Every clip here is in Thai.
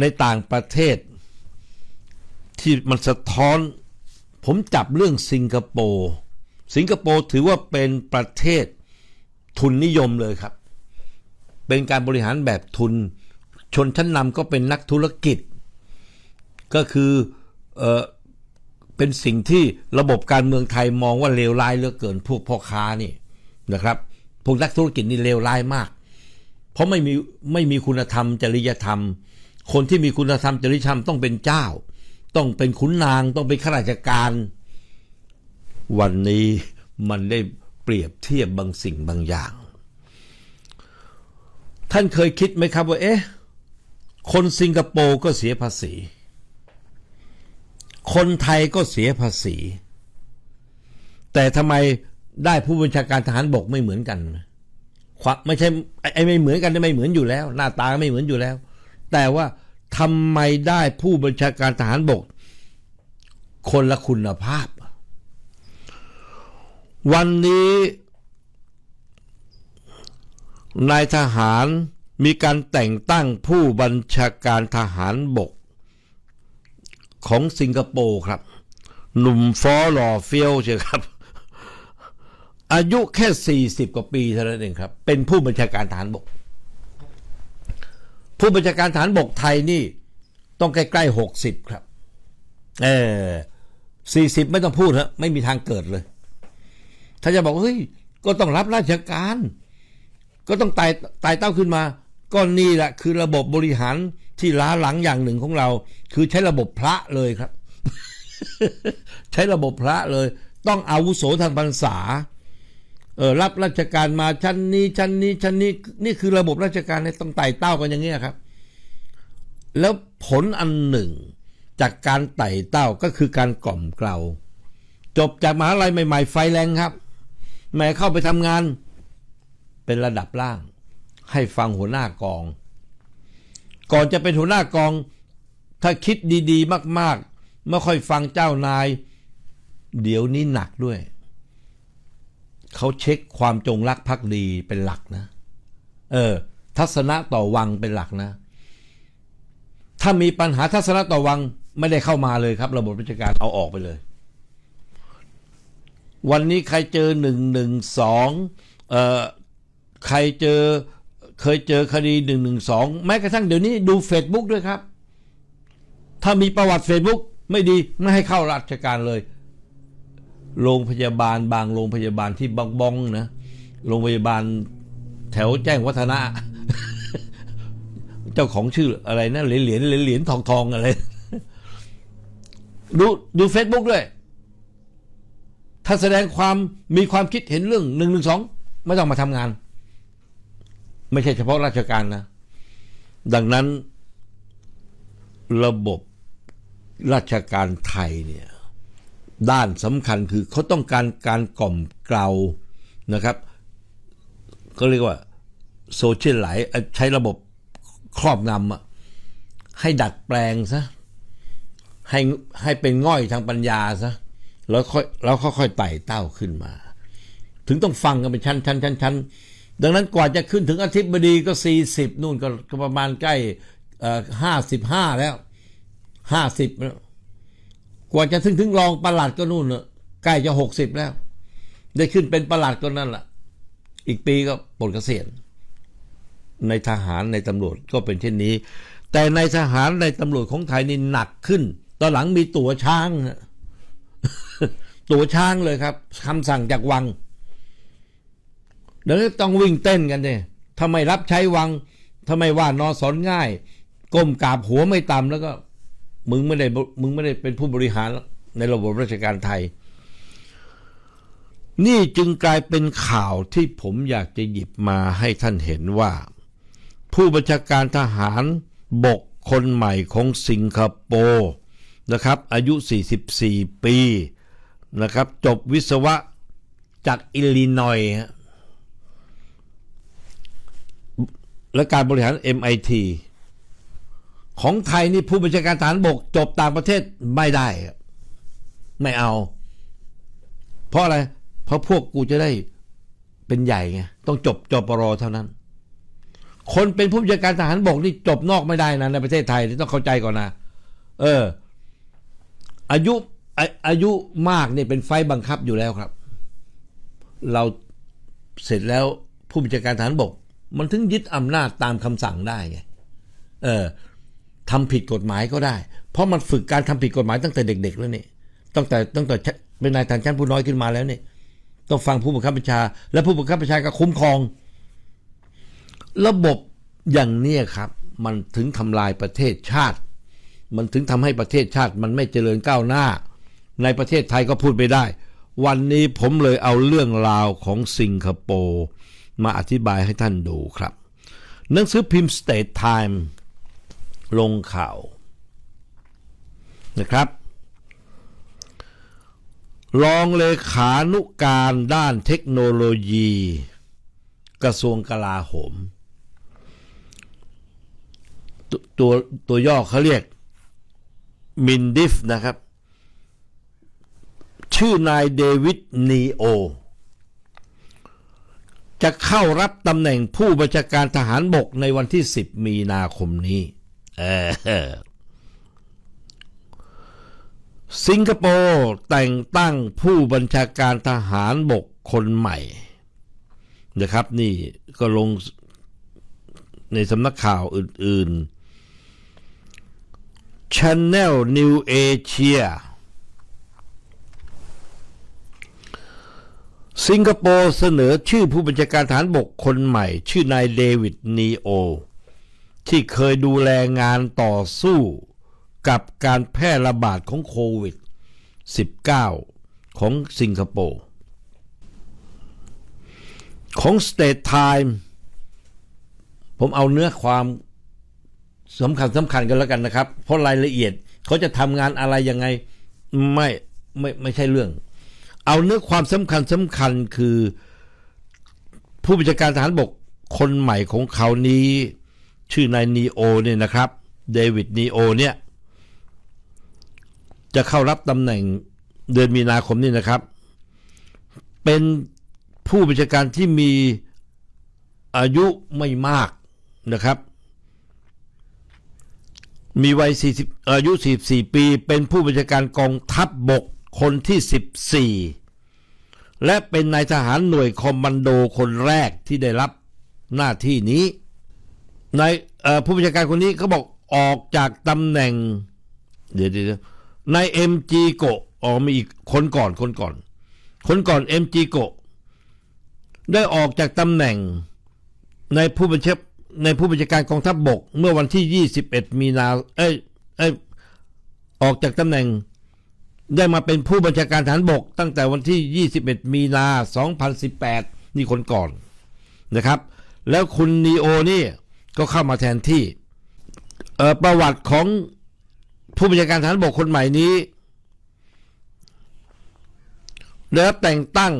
ในต่างประเทศ ที่มันสะท้อน ผมจับเรื่องสิงคโปร์สิงคโปร์ถือว่าเป็นประเทศทุนนิยมเลยครับ เป็นการบริหารแบบทุน ชนชั้นนำก็เป็นนักธุรกิจ ก็คือเออเป็นสิ่งที่ระบบการเมืองไทยมองว่าเลวร้ายเหลือเกินพวกพ่อค้านี่นะครับ พวกนักธุรกิจนี่เลวร้ายมาก เพราะไม่มีไม่มีคุณธรรมจริยธรรม คนที่มีคุณธรรมจริยธรรมต้องเป็นเจ้า ต้องเป็นขุนนางต้องเป็นข้าราชการ วันนี้มันได้เปรียบเทียบบางสิ่งบางอย่าง ท่านเคยคิดไหมครับว่าเอ๊ะคนสิงคโปร์ก็เสียภาษี คนไทยก็เสียภาษี แต่ทำไมได้ผู้บัญชาการทหารบกไม่เหมือนกันความไม่ใช่ไอ้ไม่เหมือนกันไม่เหมือนอยู่แล้ว หน้าตาไม่เหมือนอยู่แล้ว แต่ว่าทำไมได้ผู้บัญชาการทหารบก คนละคุณภาพ วันนี้นายทหารมีการแต่งตั้งผู้บัญชาการทหารบก ของสิงคโปร์ครับ หนุ่มฟอหล่อเฟี้ยวเชียวครับ อายุแค่ 40 กว่าปีเท่านั้นเองครับ เป็นผู้บัญชาการฐานบก ผู้บัญชาการฐานบกไทยนี่ ต้องใกล้ๆ60ครับ เออ40ไม่ต้องพูดฮะไม่มีทางเกิดเลย ถ้าจะบอกเฮ้ยก็ต้องรับราชการ ก็ต้องไต่ไต่เต้าขึ้นมาก็นี่แหละคือระบบบริหารที่ล้าหลังอย่างหนึ่งของเรา คือใช้ระบบพระเลยครับ ใช้ระบบพระเลย ต้องอาวุโสทางพรรษา เออรับราชการมาชั้นนี้ชั้นนี้ชั้นนี้นี่คือระบบราชการเนี่ยต้องไต่เต้ากันอย่างเงี้ยครับ แล้วผลอันหนึ่ง จากการไต่เต้าก็คือการกล่อมเกลาจบจากมหาลัยใหม่ ๆ ไฟแรงครับแม่เข้าไปทำงาน เป็นระดับล่าง ให้ฟังหัวหน้ากอง ก่อนจะเป็นหัวหน้ากอง ถ้าคิดดี ๆ มาก ๆ ไม่ค่อยฟังเจ้านาย เดี๋ยวนี้หนักด้วย เขาเช็คความจงรักภักดีเป็นหลักนะ เออ ทัศนะต่อวังเป็นหลักนะ ถ้ามีปัญหาทัศนะต่อวังไม่ได้เข้ามาเลยครับ ระบบราชการเอาออกไปเลย วันนี้ใครเจอหนึ่งหนึ่งสองเอ่อใครเจอเคยเจอคดีหนึ่งหนึ่งสองแม้กระทั่งเดี๋ยวนี้ดู Facebook ด้วยครับ ถ้ามีประวัติ Facebook ไม่ดีไม่ให้เข้าราชการเลย โรงพยาบาลบางโรงพยาบาลที่บางบองนะโรงพยาบาลแถวแจ้งวัฒนะ เจ้าของชื่ออะไรนะเหรียญเหรียญเหรียญเหรียญทองทองอะไร ดูดูเฟซบุ๊กด้วย ถ้าแสดงความมีความคิดเห็นเรื่องหนึ่งหนึ่งสองไม่ต้องมาทำงาน ไม่ใช่เฉพาะราชการนะ ดังนั้นระบบราชการไทยเนี่ย ด้านสำคัญคือเขาต้องการการกล่อมเกลานะครับก็เรียกว่าโซเชียลไหลใช้ระบบครอบงำอะให้ดัดแปลงซะให้ให้เป็นง่อยทางปัญญาซะแล้วค่อยแล้วค่อยๆไต่เต้าขึ้นมา ถึงต้องฟังกันเป็นชั้นชั้นชั้นชั้นดังนั้นกว่าจะขึ้นถึงอธิบดีก็สี่สิบนู่นก็ประมาณใกล้ห้าสิบห้าแล้วห้าสิบ กว่าจะถึงถึงรองประหลัดก็นู่นเน่ะใกล้จะหกสิบแล้ว ได้ขึ้นเป็นประหลัดก็นั่นแหละอีกปีก็ปลดเกษียณในทหารในตำรวจก็เป็นเช่นนี้ แต่ในทหารในตำรวจของไทยนี่หนักขึ้น ตอนหลังมีตั๋วช้างฮะตั๋วช้างเลยครับคำสั่งจากวังเดี๋ยวนี้ต้องวิ่งเต้นกันเนี่ยทำไมรับใช้วังทำไมว่านอสอนง่าย ก้มกราบหัวไม่ต่ำแล้วก็ มึงไม่ได้มึงไม่ได้เป็นผู้บริหารในระบบราชการไทย นี่จึงกลายเป็นข่าวที่ผมอยากจะหยิบมาให้ท่านเห็นว่า ผู้บัญชาการทหารบกคนใหม่ของสิงคโปร์นะครับ อายุ 44 ปีนะครับ จบวิศวะจากอิลลินอยและการบริหาร MIT ของไทยนี่ผู้บัญชาการฐานบกจบต่างประเทศไม่ได้ ไม่เอา เพราะอะไร เพราะพวกกูจะได้เป็นใหญ่ไงต้องจบจปรเท่านั้น คนเป็นผู้บัญชาการทหารบกนี่จบนอกไม่ได้นะในประเทศไทยต้องเข้าใจก่อนนะเออ อายุอาอายุมากเนี่ยเป็นไฟบังคับอยู่แล้วครับ เราเสร็จแล้วผู้บัญชาการทหารบก มันถึงยึดอำนาจตามคำสั่งได้ไงเออ ทำผิดกฎหมายก็ได้ เพราะมันฝึกการทำผิดกฎหมายตั้งแต่เด็ก ๆ แล้วนี่ตั้งแต่ตั้งแต่เป็นนายทหารชั้นผู้น้อยขึ้นมาแล้วนี่ต้องฟังผู้บังคับบัญชา และผู้บังคับบัญชาก็คุ้มครอง ระบบอย่างนี้ครับ มันถึงทำลายประเทศชาติ มันถึงทำให้ประเทศชาติ มันไม่เจริญก้าวหน้า ในประเทศไทยก็พูดไม่ได้ วันนี้ผมเลยเอาเรื่องราวของสิงคโปร์มาอธิบายให้ท่านดูครับ หนังสือพิมพ์ State Time ลงข่าวนะครับ รองเลขานุการด้านเทคโนโลยี กระทรวงกลาโหม ตัวตัวย่อเขาเรียกมินดิฟนะครับ ชื่อนายเดวิดนีโอ จะเข้ารับตำแหน่งผู้บัญชาการทหารบกในวันที่ 10 มีนาคมนี้ สิงคโปร์แต่งตั้งผู้บัญชาการทหารบกคนใหม่ นะครับ นี่ก็ลงในสำนักข่าวอื่น ๆ Channel New Asia สิงคโปร์เสนอชื่อผู้บัญชาการฐานบกคนใหม่ ชื่อนายเดวิดนีโอ ที่เคยดูแลงานต่อสู้กับการแพร่ระบาดของโควิด 19 ของสิงคโปร์ของ State Time ผมเอาเนื้อความสำคัญสำคัญกันแล้วกันนะครับ เพราะรายละเอียดเขาจะทำงานอะไรยังไงไม่ไม่ไม่ใช่เรื่อง เอาเนื้อความสำคัญสำคัญคือ ผู้บัญชาการทหารบกคนใหม่ของเขานี้ ชื่อนายนีโอเนี่ยนะครับเดวิดนีโอเนี่ยจะเข้ารับตำแหน่งเดือนมีนาคมนี้นะครับ เป็นผู้บัญชาการที่มีอายุไม่มากนะครับ มีวัย 40 อายุ 44 ปี เป็นผู้บัญชาการกองทัพบบกคนที่ 14 และเป็นนายทหารหน่วยคอมมานโดคนแรกที่ได้รับหน้าที่นี้ นายผู้บัญชาการคนนี้เขาบอกออกจากตำแหน่ง เดี๋ยวเดี๋ยวนายเอ็มจีโกะอ๋อมีอีกคนก่อนคนก่อน คนก่อนเอ็มจีโกะได้ออกจากตำแหน่งในผู้บัญชาในผู้บัญชาการกองทัพบบก เมื่อวันที่ 21 มีนาเอ้ยเอ้ยออกจากตำแหน่ง ได้มาเป็นผู้บัญชาการฐานบก ตั้งแต่วันที่ 21 มีนา 2018 นี่คนก่อนนะครับ แล้วคุณนีโอนี่ ก็เข้ามาแทนที่ประวัติของผู้บัญชาการฐานบกคนใหม่นี้ได้รับแต่งตั้ง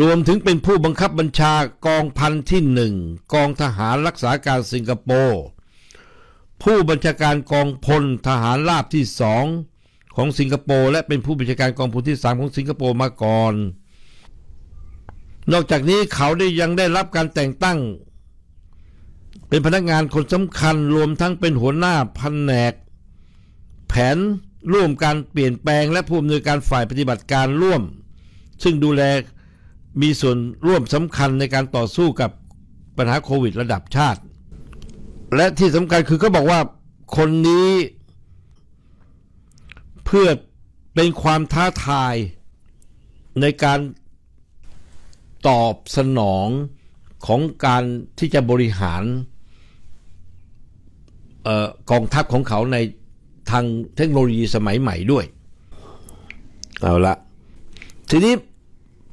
รวมถึงเป็นผู้บังคับบัญชากองพันที่หนึ่งกองทหารรักษาการสิงคโปร์ผู้บัญชาการกองพลทหารราบที่สองของสิงคโปร์และเป็นผู้บัญชาการกองพลที่สามของสิงคโปร์มาก่อน นอกจากนี้เขาได้ยังได้รับการแต่งตั้ง เป็นพนักงานคนสำคัญรวมทั้งเป็นหัวหน้าแผนก แผนร่วมการเปลี่ยนแปลงและผู้อำนวยการฝ่ายปฏิบัติการร่วม ซึ่งดูแลมีส่วนร่วมสำคัญในการต่อสู้กับปัญหาโควิดระดับชาติ และที่สำคัญคือเขาบอกว่าคนนี้เพื่อเป็นความท้าทายในการตอบสนองของการที่จะบริหาร กองทัพของเขาในทางเทคโนโลยีสมัยใหม่ด้วย เอาละทีนี้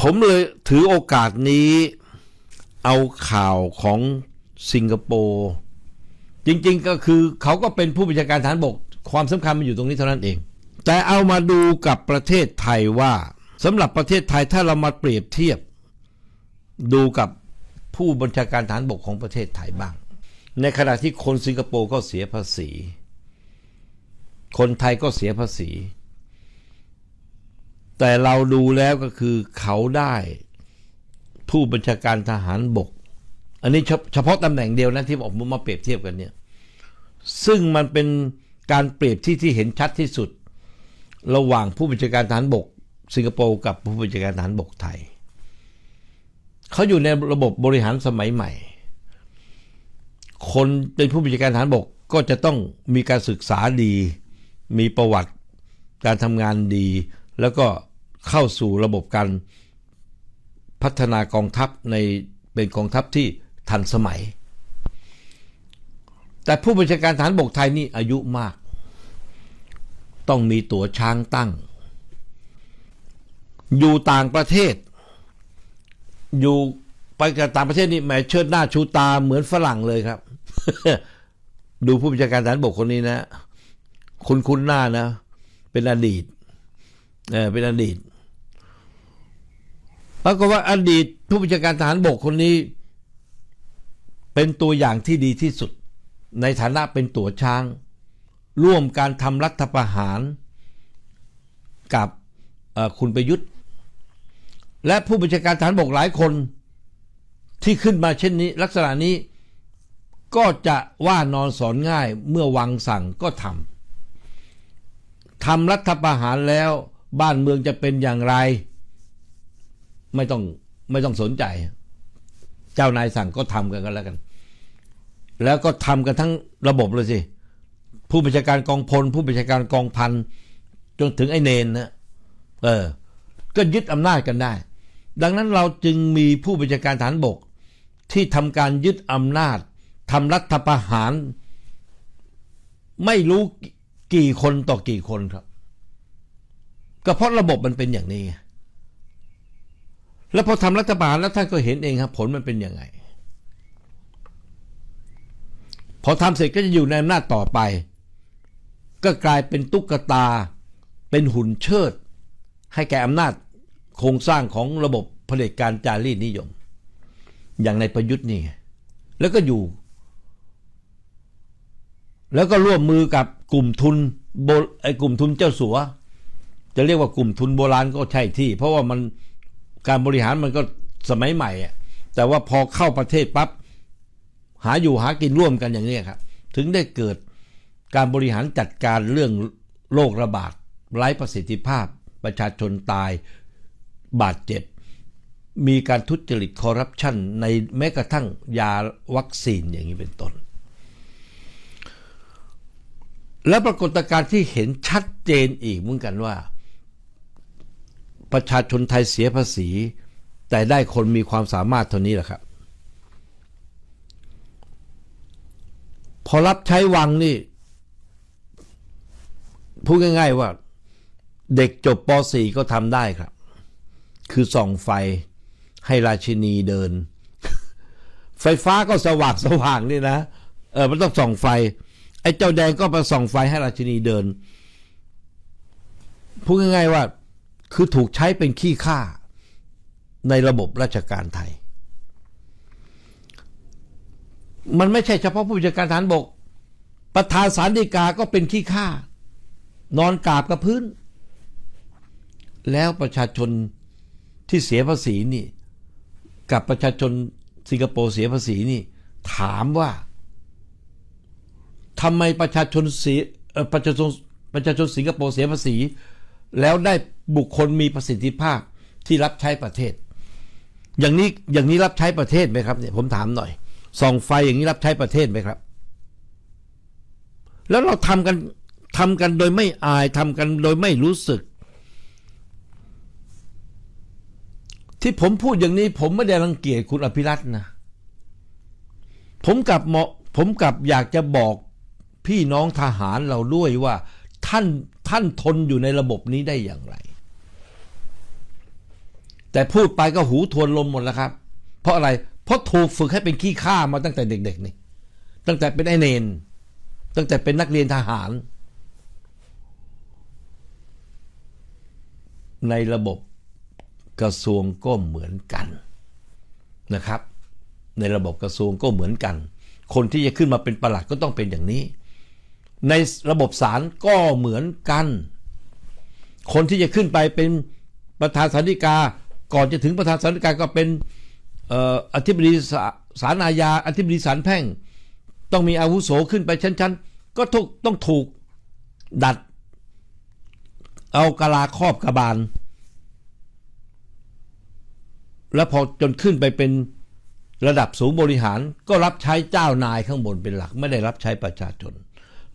ผมเลยถือโอกาสนี้เอาข่าวของสิงคโปร์จริงๆก็คือเขาก็เป็นผู้บัญชาการฐานบก ความสำคัญมันอยู่ตรงนี้เท่านั้นเอง แต่เอามาดูกับประเทศไทยว่าสำหรับประเทศไทยถ้าเรามาเปรียบเทียบ ดูกับผู้บัญชาการฐานบกของประเทศไทยบ้าง ในขณะที่คนสิงคโปร์ก็เสียภาษี คนไทยก็เสียภาษี แต่เราดูแล้วก็คือเขาได้ผู้บัญชาการทหารบก อันนี้เฉพาะตำแหน่งเดียวนะที่ผมมาเปรียบเทียบกันเนี่ย ซึ่งมันเป็นการเปรียบที่ที่เห็นชัดที่สุด ระหว่างผู้บัญชาการทหารบก สิงคโปร์กับผู้บัญชาการทหารบกไทย เขาอยู่ในระบบบริหารสมัยใหม่ คนเป็นผู้บัญชาการทหารบกก็จะต้องมีการศึกษาดี มีประวัติการทำงานดี แล้วก็เข้าสู่ระบบการพัฒนากองทัพในเป็นกองทัพที่ทันสมัย แต่ผู้บัญชาการฐานบกไทยนี่อายุมาก ต้องมีตั๋วช้างตั้ง อยู่ต่างประเทศ อยู่ไปกับต่างประเทศนี่แหมเชิดหน้าชูตาเหมือนฝรั่งเลยครับ ดูผู้บัญชาการฐานบกคนนี้นะ คุณคุณหน้านะ เป็นอดีตเออเป็นอดีตปรากฏว่าอดีตผู้บัญชาการทหารบกคนนี้ เป็นตัวอย่างที่ดีที่สุด ในฐานะเป็นตัวช้าง ร่วมการทำรัฐประหาร กับคุณประยุทธ์ และผู้บัญชาการทหารบกหลายคนที่ขึ้นมาเช่นนี้ ลักษณะนี้ ก็จะว่านอนสอนง่ายเมื่อวังสั่งก็ทำทำรัฐประหารแล้วบ้านเมืองจะเป็นอย่างไร ไม่ต้องไม่ต้องสนใจ เจ้านายสั่งก็ทำกันกันแล้วกัน แล้วก็ทำกันทั้งระบบเลยสิผู้บัญชาการกองพล ผู้บัญชาการกองพันจนถึงไอ้เนนนะเออ ก็ยึดอำนาจกันได้ ดังนั้นเราจึงมีผู้บัญชาการฐานบกที่ทำการยึดอำนาจ ทำรัฐประหาร ไม่รู้กี่คนต่อกี่คนครับ ก็เพราะระบบมันเป็นอย่างนี้ แล้วพอทำรัฐประหารแล้วท่านก็เห็นเองครับ ผลมันเป็นยังไง พอทำเสร็จก็จะอยู่ในอำนาจต่อไป ก็กลายเป็นตุ๊กตา เป็นหุ่นเชิด ให้แก่อำนาจโครงสร้างของระบบเผด็จการจารีตนิยม อย่างในประยุทธ์นี่แล้วก็อยู่ แล้วก็ร่วมมือกับกลุ่มทุนโบไอ้กลุ่มทุนเจ้าสัว จะเรียกว่ากลุ่มทุนโบราณก็ใช่ที่ เพราะว่ามันการบริหารมันก็สมัยใหม่อะแต่ว่าพอเข้าประเทศปั๊บหาอยู่หากินร่วมกันอย่างนี้ครับถึงได้เกิดการบริหารจัดการเรื่องโรคระบาดไร้ประสิทธิภาพ ประชาชนตายบาดเจ็บ มีการทุจริตคอร์รัปชันในแม้กระทั่งยาวัคซีนอย่างนี้เป็นต้น และปรากฏการณ์ที่เห็นชัดเจนอีกเหมือนกันว่า ประชาชนไทยเสียภาษี แต่ได้คนมีความสามารถเท่านี้แหละครับ พอรับใช้วังนี่พูดง่าย ๆว่า เด็กจบป .4 ก็ทำได้ครับ คือส่องไฟให้ราชินีเดิน ไฟฟ้าก็สว่างสว่างนี่นะเออมันต้องส่องไฟ ไอ้เจ้าแดงก็มาส่องไฟให้ราชินีเดิน พูดง่ายๆว่า คือถูกใช้เป็นขี้ข้าในระบบราชการไทย มันไม่ใช่เฉพาะผู้บัญชาการทหารบก ประธานสารดีกาก็เป็นขี้ข้านอนกราบกับพื้น แล้วประชาชนที่เสียภาษีนี่ กับประชาชนสิงคโปร์เสียภาษีนี่ ถามว่า ทำไมประชาชนสีประชาชนประชาชนสิงคโปร์เสียภาษี แล้วได้บุคคลมีประสิทธิภาพที่รับใช้ประเทศ อย่างนี้อย่างนี้รับใช้ประเทศไหมครับเนี่ยผมถามหน่อยส่องไฟอย่างนี้รับใช้ประเทศไหมครับ แล้วเราทำกันทำกันโดยไม่อายทำกันโดยไม่รู้สึก ที่ผมพูดอย่างนี้ ผมไม่ได้รังเกียจคุณอภิรัตน์นะผมกลับเหมาะผมกลับอยากจะบอก พี่น้องทหารเราด้วยว่า ท่านท่านทนอยู่ในระบบนี้ได้อย่างไร แต่พูดไปก็หูทวนลมหมดแล้วครับ เพราะอะไร เพราะถูกฝึกให้เป็นขี้ข้ามาตั้งแต่เด็ก ๆ นี่ ตั้งแต่เป็นไอเนน ตั้งแต่เป็นนักเรียนทหาร ในระบบกระทรวงก็เหมือนกันนะครับ ในระบบกระทรวงก็เหมือนกัน คนที่จะขึ้นมาเป็นประหลัดก็ต้องเป็นอย่างนี้ ในระบบศาลก็เหมือนกัน คนที่จะขึ้นไปเป็นประธานสันติกา ก่อนจะถึงประธานสันติกาก็เป็นอธิบดีศาลอาญาอธิบดีศาลแพ่ง ต้องมีอาวุโสขึ้นไปชั้น ๆ ก็ต้องถูกดัด เอากะลาครอบกระบาล แล้วพอจนขึ้นไปเป็นระดับสูงบริหารก็รับใช้เจ้านายข้างบนเป็นหลัก ไม่ได้รับใช้ประชาชน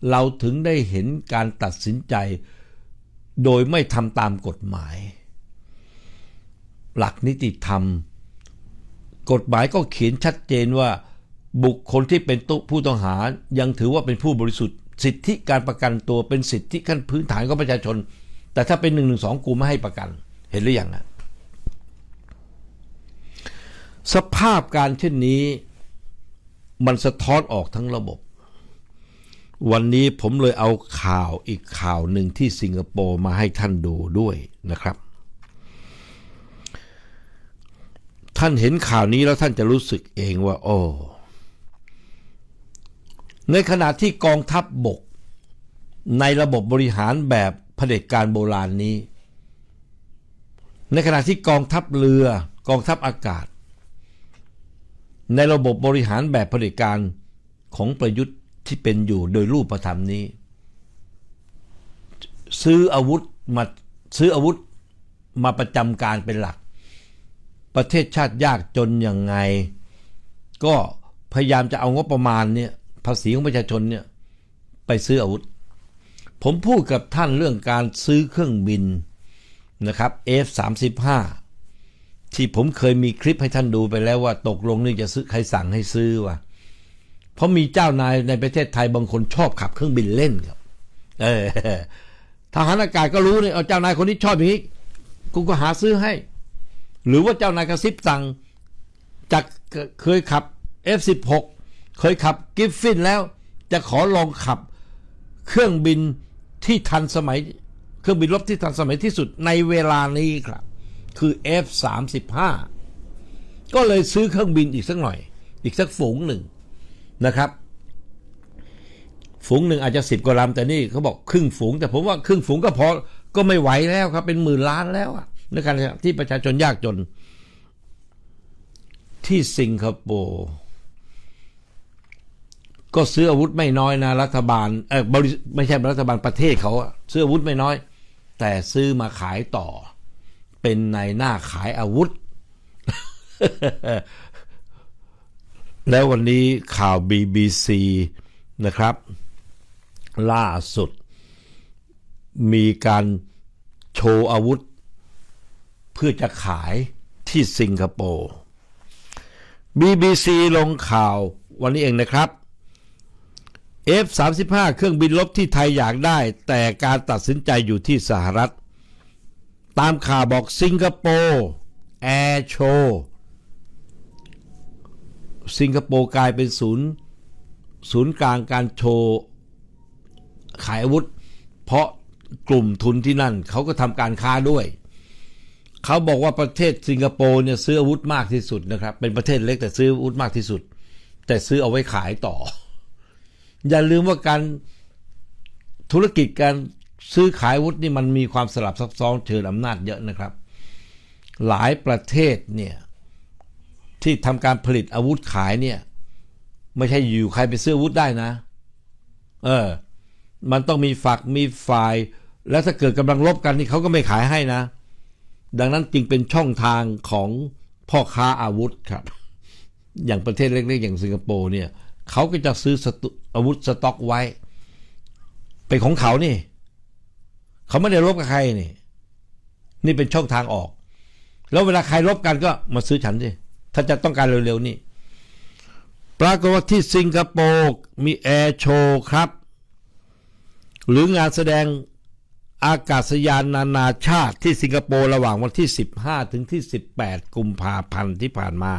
เราถึงได้เห็นการตัดสินใจโดยไม่ทำตามกฎหมาย หลักนิติธรรม กฎหมายก็เขียนชัดเจนว่า บุคคลที่เป็นตุผู้ต้องหายังถือว่าเป็นผู้บริสุทธิ์ สิทธิการประกันตัวเป็นสิทธิขั้นพื้นฐานของประชาชน แต่ถ้าเป็นหนึ่งหนึ่งสองกูไม่ให้ประกัน เห็นหรือยังนะสภาพการเช่นนี้ มันสะท้อนออกทั้งระบบ วันนี้ผมเลยเอาข่าวอีกข่าวหนึ่งที่สิงคโปร์มาให้ท่านดูด้วยนะครับ ท่านเห็นข่าวนี้แล้วท่านจะรู้สึกเองว่า โอ้ในขณะที่กองทัพบบก ในระบบบริหารแบบเผด็จการโบราณนี้ ในขณะที่กองทัพเรือกองทัพอากาศ ในระบบบริหารแบบเผด็จการของประยุทธ์ ที่เป็นอยู่โดยรูปธรรมนี้ ซื้ออาวุธมาซื้ออาวุธมาประจำการเป็นหลัก ประเทศชาติยากจนยังไง ก็พยายามจะเอางบประมาณเนี่ยภาษีของประชาชนเนี่ยไปซื้ออาวุธ ผมพูดกับท่านเรื่องการซื้อเครื่องบินนะครับ F35 ที่ผมเคยมีคลิปให้ท่านดูไปแล้วว่าตกลงนี่จะซื้อใครสั่งให้ซื้อวะ เพราะมีเจ้านายในประเทศไทยบางคนชอบขับเครื่องบินเล่นครับ เออทหารอากาศก็รู้เนี่ยเอาเจ้านายคนนี้ชอบอย่างนี้กูก็หาซื้อให้ หรือว่าเจ้านายกระซิบสั่งจากเคยขับ F16 เคยขับกิฟฟินแล้ว จะขอลองขับเครื่องบินที่ทันสมัย เครื่องบินรบที่ทันสมัยที่สุดในเวลานี้ครับ คือ F35 ก็เลยซื้อเครื่องบินอีกสักหน่อย อีกสักฝูงหนึ่ง นะครับ ฝูงหนึ่งอาจจะสิบกว่าลำแต่นี่เขาบอกครึ่งฝูง แต่ผมว่าครึ่งฝูงก็พอก็ไม่ไหวแล้วครับ เป็นหมื่นล้านแล้วอะในการที่ประชาชนยากจน ที่สิงคโปร์ก็ซื้ออาวุธไม่น้อยนะรัฐบาลเออบริไม่ใช่รัฐบาลประเทศเขาซื้ออาวุธไม่น้อย แต่ซื้อมาขายต่อ เป็นในหน้าขายอาวุธ แล้ววันนี้ข่าว BBC นะครับ ล่าสุด มีการโชว์อาวุธ เพื่อจะขายที่สิงคโปร์ BBC ลงข่าววันนี้เองนะครับ F35 เครื่องบินลบที่ไทยอยากได้ แต่การตัดสินใจอยู่ที่สหรัฐ ตามข่าวบอกสิงคโปร์แอร์โชว์ สิงคโปร์กลายเป็นศูนย์ศูนย์กลางการโชว์ขายอาวุธ เพราะกลุ่มทุนที่นั่น เขาก็ทำการค้าด้วย เขาบอกว่าประเทศสิงคโปร์เนี่ยซื้ออาวุธมากที่สุดนะครับ เป็นประเทศเล็กแต่ซื้ออาวุธมากที่สุด แต่ซื้อเอาไว้ขายต่อ อย่าลืมว่าการธุรกิจการซื้อขายอาวุธนี่มันมีความสลับซับซ้อนเชิญอำนาจเยอะนะครับ หลายประเทศเนี่ย ที่ทำการผลิตอาวุธขายเนี่ย ไม่ใช่อยู่ใครไปซื้ออาวุธได้นะ เออ มันต้องมีฝักมีฝ่าย แล้วถ้าเกิดกำลังลบกันนี่เขาก็ไม่ขายให้นะ ดังนั้นจึงเป็นช่องทางของพ่อค้าอาวุธครับ อย่างประเทศเล็กๆอย่างสิงคโปร์เนี่ยเขาก็จะซื้ออาวุธสต็อกไว้ เป็นของเขานี่เขาไม่ได้รบกับใครนี่ นี่เป็นช่องทางออก แล้วเวลาใครรบกันก็มาซื้อฉันสิ ถ้าจะต้องการเร็วๆนี่ปรากฏว่าที่สิงคโปร์มีแอร์โชว์ครับ หรืองานแสดงอากาศยานนานาชาติที่สิงคโปร์ระหว่างวันที่ 15 ถึงที่ 18 กุมภาพันธ์ที่ผ่านมา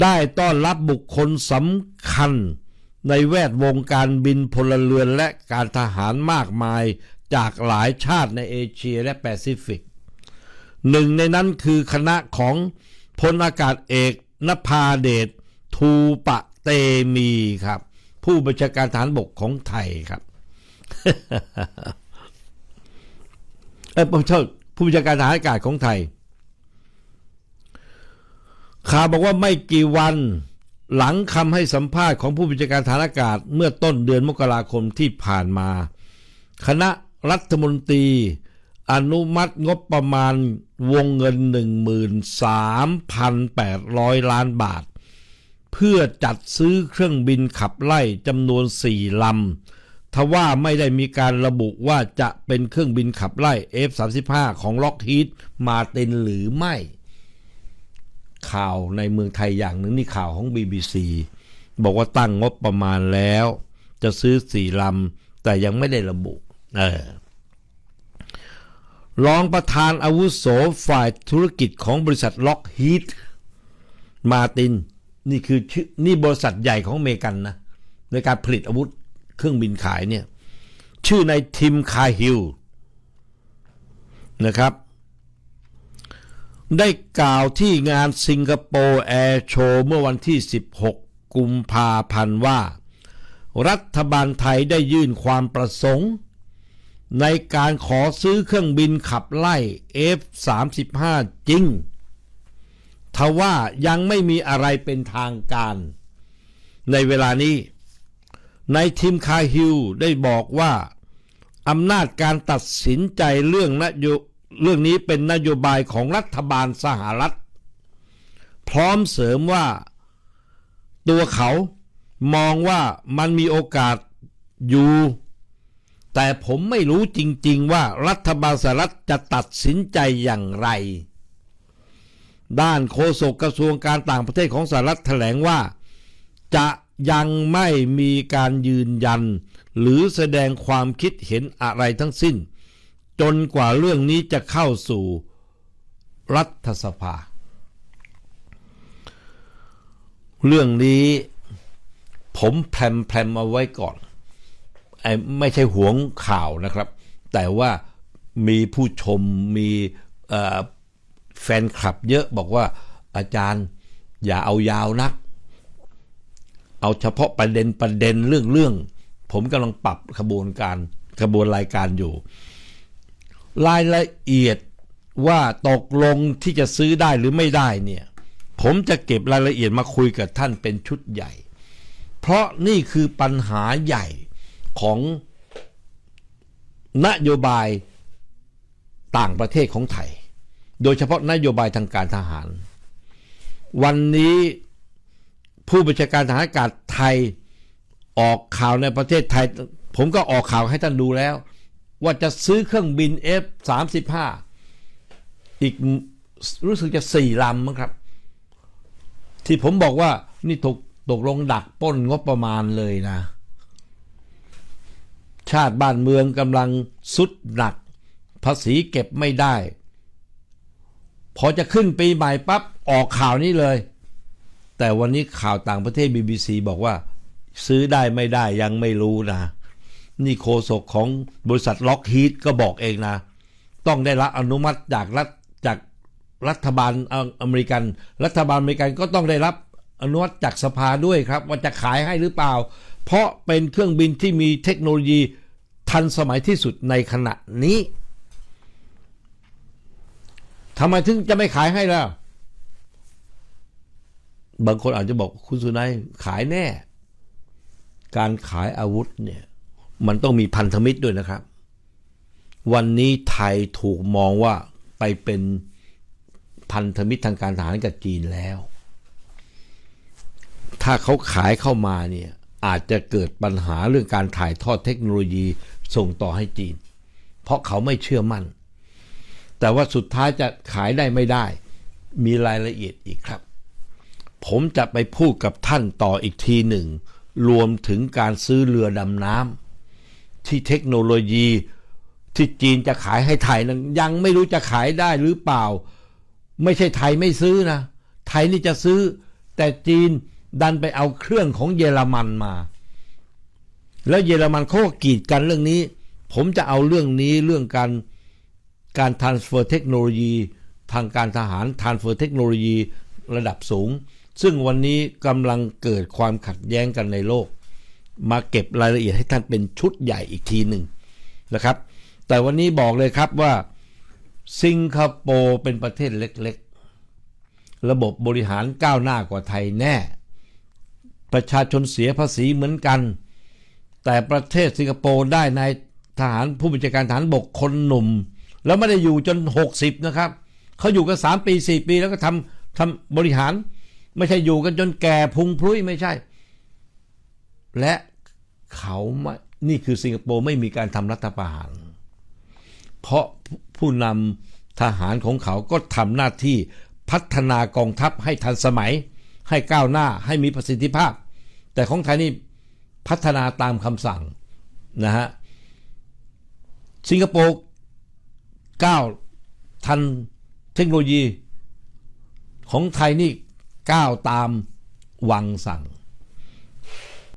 ได้ต้อนรับบุคคลสำคัญในแวดวงการบินพลเรือนและการทหารมากมายจากหลายชาติในเอเชียและแปซิฟิก หนึ่งในนั้นคือคณะของ พลอากาศเอกนภาเดชทูปะเตมีครับ ผู้บัญชาการฐานบกของไทยครับเออผมชอบผู้บัญชาการฐานอากาศของไทยข่าวบอกว่าไม่กี่วันหลังคำให้สัมภาษณ์ของผู้บัญชาการฐานอากาศเมื่อต้นเดือนมกราคมที่ผ่านมา คณะรัฐมนตรี อนุมัติงบประมาณวงเงิน 13,800 ล้านบาท เพื่อจัดซื้อเครื่องบินขับไล่จำนวน 4 ลำทว่าไม่ได้มีการระบุว่าจะเป็นเครื่องบินขับไล่ F-35 ของล็อกฮีดมาเต็นหรือไม่ ข่าวในเมืองไทยอย่างหนึ่งนี่ข่าวของ BBC บอกว่าตั้งงบประมาณแล้ว จะซื้อสี่ลำแต่ยังไม่ได้ระบุ เออ รองประธานอาวุโสฝ่ายธุรกิจของบริษัทล็อกฮีดมาติน นี่คือชื่อนี่บริษัทใหญ่ของเมกันนะ ในการผลิตอาวุธเครื่องบินขายเนี่ย ชื่อนายทิมคาฮิลนะครับ ได้กล่าวที่งานสิงคโปร์แอร์โชว์เมื่อวันที่ 16 กุมภาพันธ์ว่า รัฐบาลไทยได้ยื่นความประสงค์ ในการขอซื้อเครื่องบินขับไล่ F-35 จริง ทว่ายังไม่มีอะไรเป็นทางการ ในเวลานี้ ในทีมคาฮิลได้บอกว่าอำนาจการตัดสินใจเรื่องนโยเรื่องนี้เป็นนโยบายของรัฐบาลสหรัฐ พร้อมเสริมว่า ตัวเขามองว่ามันมีโอกาสอยู่ แต่ผมไม่รู้จริงๆว่ารัฐบาลสหรัฐจะตัดสินใจอย่างไร ด้านโฆษกกระทรวงการต่างประเทศของสหรัฐแถลงว่า จะยังไม่มีการยืนยัน หรือแสดงความคิดเห็นอะไรทั้งสิ้น จนกว่าเรื่องนี้จะเข้าสู่รัฐสภา เรื่องนี้ผมแพรมแพรมเอาไว้ก่อน ไม่ใช่หวงข่าวนะครับ แต่ว่ามีผู้ชมมีแฟนคลับเยอะบอกว่าอาจารย์อย่าเอายาวนัก เอาเฉพาะประเด็นประเด็นเรื่องเรื่องผมกำลังปรับขบวนการขบวนรายการอยู่ รายละเอียดว่าตกลงที่จะซื้อได้หรือไม่ได้เนี่ย ผมจะเก็บรายละเอียดมาคุยกับท่านเป็นชุดใหญ่ เพราะนี่คือปัญหาใหญ่ ของนโยบายต่างประเทศของไทย โดยเฉพาะนโยบายทางการทหาร วันนี้ผู้บัญชาการทหารอากาศไทยออกข่าวในประเทศไทย ผมก็ออกข่าวให้ท่านดูแล้ว ว่าจะซื้อเครื่องบิน F35 อีกรู้สึกจะสี่ลำมั้งครับ ที่ผมบอกว่านี่ตกตกลงดักป้นงบประมาณเลยนะ ชาติบ้านเมืองกำลังสุดหนัก ภาษีเก็บไม่ได้ พอจะขึ้นปีใหม่ปั๊บออกข่าวนี้เลย แต่วันนี้ข่าวต่างประเทศ BBC บอกว่า ซื้อได้ไม่ได้ยังไม่รู้นะ นี่โฆษกของบริษัทล็อกฮีดก็บอกเองนะ ต้องได้รับอนุมัติจากรัฐจากรัฐบาลออเมริกัน รัฐบาลอเมริกันก็ต้องได้รับอนุมัติจากสภาด้วยครับ ว่าจะขายให้หรือเปล่า เพราะเป็นเครื่องบินที่มีเทคโนโลยีทันสมัยที่สุดในขณะนี้ทำไมถึงจะไม่ขายให้ล่ะ บางคนอาจจะบอกคุณสุนัยขายแน่ การขายอาวุธเนี่ย มันต้องมีพันธมิตรด้วยนะครับ วันนี้ไทยถูกมองว่าไปเป็นพันธมิตรทางการทหารกับจีนแล้ว ถ้าเขาขายเข้ามาเนี่ย อาจจะเกิดปัญหาเรื่องการถ่ายทอดเทคโนโลยีส่งต่อให้จีน เพราะเขาไม่เชื่อมั่น แต่ว่าสุดท้ายจะขายได้ไม่ได้ มีรายละเอียดอีกครับ ผมจะไปพูดกับท่านต่ออีกทีหนึ่ง รวมถึงการซื้อเรือดำน้ำที่เทคโนโลยีที่จีนจะขายให้ไทยนั้นยังไม่รู้จะขายได้หรือเปล่า ไม่ใช่ไทยไม่ซื้อนะ ไทยนี่จะซื้อ แต่จีน ดันไปเอาเครื่องของเยอรมันมา แล้วเยอรมันเขาก็กีดกันเรื่องนี้ ผมจะเอาเรื่องนี้เรื่องการการ transfer เทคโนโลยี ทางการทหาร transfer เทคโนโลยีระดับสูง ซึ่งวันนี้กำลังเกิดความขัดแย้งกันในโลก มาเก็บรายละเอียดให้ท่านเป็นชุดใหญ่อีกทีหนึ่งนะครับ แต่วันนี้บอกเลยครับว่าสิงคโปร์เป็นประเทศเล็กๆ ระบบบริหารก้าวหน้ากว่าไทยแน่ ประชาชนเสียภาษีเหมือนกัน แต่ประเทศสิงคโปร์ได้นายทหารผู้บัญชาการทหารบกคนหนุ่ม แล้วไม่ได้อยู่จน 60 นะครับ เขาอยู่กัน 3 ปี 4 ปีแล้วก็ทำทำบริหาร ไม่ใช่อยู่กันจนแก่พุงพลุยไม่ใช่ และเขาไม่นี่คือสิงคโปร์ไม่มีการทำรัฐประหาร เพราะผู้นำทหารของเขาก็ทำหน้าที่พัฒนากองทัพให้ทันสมัย ให้ก้าวหน้าให้มีประสิทธิภาพ แต่ของไทยนี่พัฒนาตามคำสั่งนะฮะสิงคโปร์ก้าวทันเทคโนโลยี ของไทยนี่ก้าวตามวังสั่ง